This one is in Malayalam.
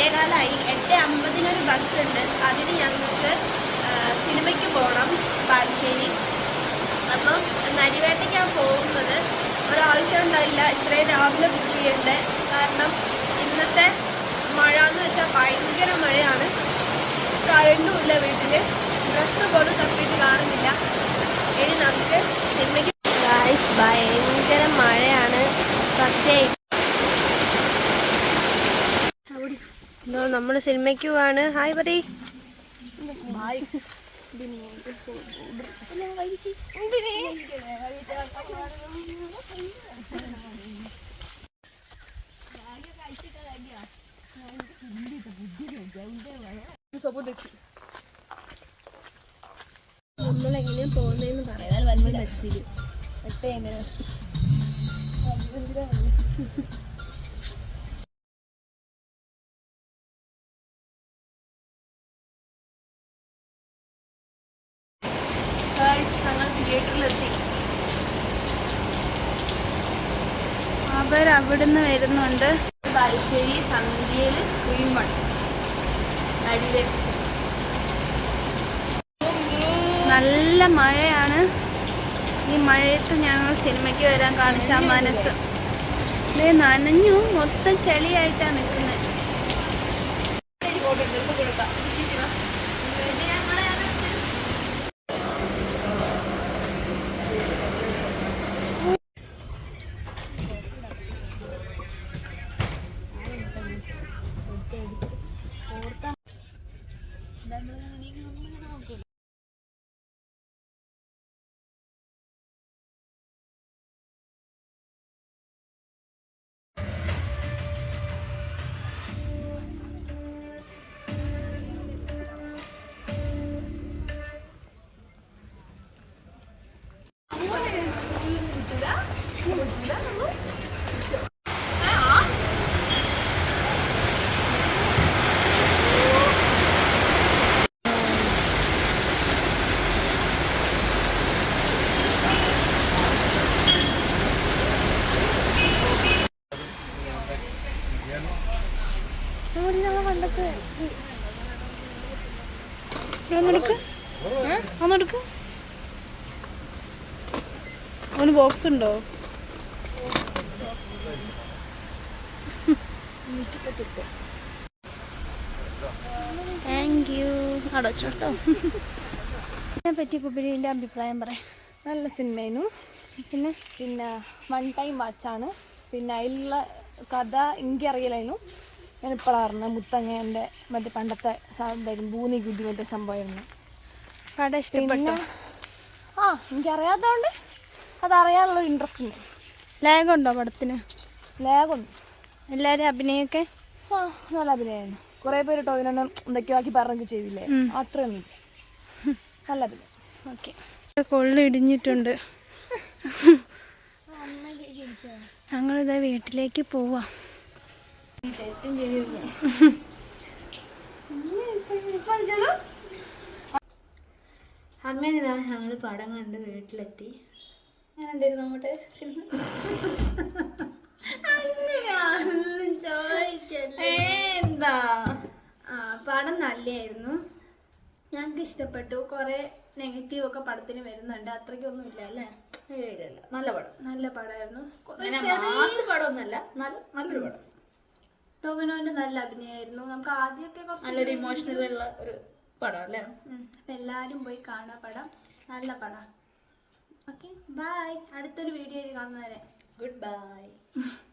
എട്ടേകാലായി എട്ട് അമ്പതിനൊരു ബസ് ഉണ്ട് അതിന് ഞങ്ങൾക്ക് സിനിമയ്ക്ക് പോകണം ബാലുശ്ശേരി. അപ്പം നരിവേട്ടയ്ക്കാണ് പോകുന്നത് ഒരാവശ്യം ഉണ്ടായില്ല. ഇത്രയും രാവിലെ ബുക്ക് ചെയ്യണ്ടേ? കാരണം ഇന്നത്തെ മഴ എന്ന് വെച്ചാൽ ഭയങ്കര മഴയാണ്. കഴിഞ്ഞുമില്ല ഇല്ല വീട്ടിൽ ഡ്രസ്സ് പോലും തപ്പിട്ട് കാണുന്നില്ല. ഇനി നമുക്ക് സിനിമയ്ക്ക് ഭയങ്കര മഴയാണ്. പക്ഷേ നമ്മൾ സിനിമയ്ക്ക് പോവാണ്. ഹായ് പറ നമ്മൾ വലിയ ബസ്സിൽ പറയാം ഞങ്ങൾ അവർ അവിടുന്ന് വരുന്നുണ്ട്. ബാലുശ്ശേരി സന്ധ്യയിൽ സ്ക്രീൻ വൺ. നല്ല മഴയാണ്. ഈ മഴയത്ത് ഞങ്ങൾ സിനിമയ്ക്ക് വരാൻ കാണിച്ച മനസ്സ്. ദേ നനഞ്ഞു. മൊത്തം ചെളിയായിട്ടാണ് നിൽക്കുന്നത് dan berlindung di gunung ഒന്നെടുക്ക് ഒന്നെടുക്ക് അവന് ബോക്സ് ഉണ്ടോ? താങ്ക് യു അടച്ചോട്ടോ ഞാൻ പറ്റിയ കുബിരിന്റെ അഭിപ്രായം പറയാം. നല്ല സിനിമയായിരുന്നു. പിന്നെ? പിന്നെ വൺ ടൈം വാച്ചാണ് പിന്നെ അതിലുള്ള കഥ എനിക്കറിയില്ലായിരുന്നു. ഞാൻ ഇപ്പോഴാണ് അറിഞ്ഞത് മുത്തങ്ങന്റെ മറ്റേ പണ്ടത്തെ സാധനം ഭൂമി കുതി മറ്റേ സംഭവമായിരുന്നു. കട ഇഷ്ടപ്പെട്ടു? ആ എനിക്കറിയാത്തതുകൊണ്ട് അതറിയാനുള്ള ഇൻട്രസ്റ്റ് ഉണ്ട്. ലാഗുണ്ടോ പടത്തിന്? ലാഗുണ്ട് എല്ലാവരും അഭിനയൊക്കെ? ആ നല്ല അഭിനയമാണ്. കുറേ പേര് ടോയിനൊന്നും എന്തൊക്കെയോ ആക്കി പറഞ്ഞു ചെയ്തില്ലേ? അത്രയൊന്നും. നല്ല അഭിനയം. ഓക്കെ. കൊള്ളി ഇടിഞ്ഞിട്ടുണ്ട്. ഞങ്ങളിതാ വീട്ടിലേക്ക് പോവാം. അങ്ങനെ ഇതാ ഞങ്ങൾ പടം കണ്ട് വീട്ടിലെത്തി. അങ്ങനെ ഉണ്ടായിരുന്നു നമ്മുടെ സിനിമ. എന്താ? പടം നല്ലായിരുന്നു ഞങ്ങൾക്ക് ഇഷ്ടപ്പെട്ടു. കുറെ നെഗറ്റീവ് ഒക്കെ പടത്തിന് വരുന്നുണ്ട്. അത്രയ്ക്കൊന്നും ഇല്ല അല്ലേ? ഇല്ല. നല്ല പടം. നല്ല പടമായിരുന്നു. മാസ് പടമൊന്നുമല്ല നല്ല നല്ലൊരു പടം. ടോവിനോന്റെ നല്ല അഭിനയമായിരുന്നു. നമുക്ക് ആദ്യമൊക്കെ നല്ലൊരു ഇമോഷണൽ ഉള്ള ഒരു പടം അല്ലേ. എല്ലാരും പോയി കാണാ പടം. നല്ല പടം. ഓക്കെ ബൈ അടുത്തൊരു വീഡിയോയിൽ കാണുന്നവരെ. Good bye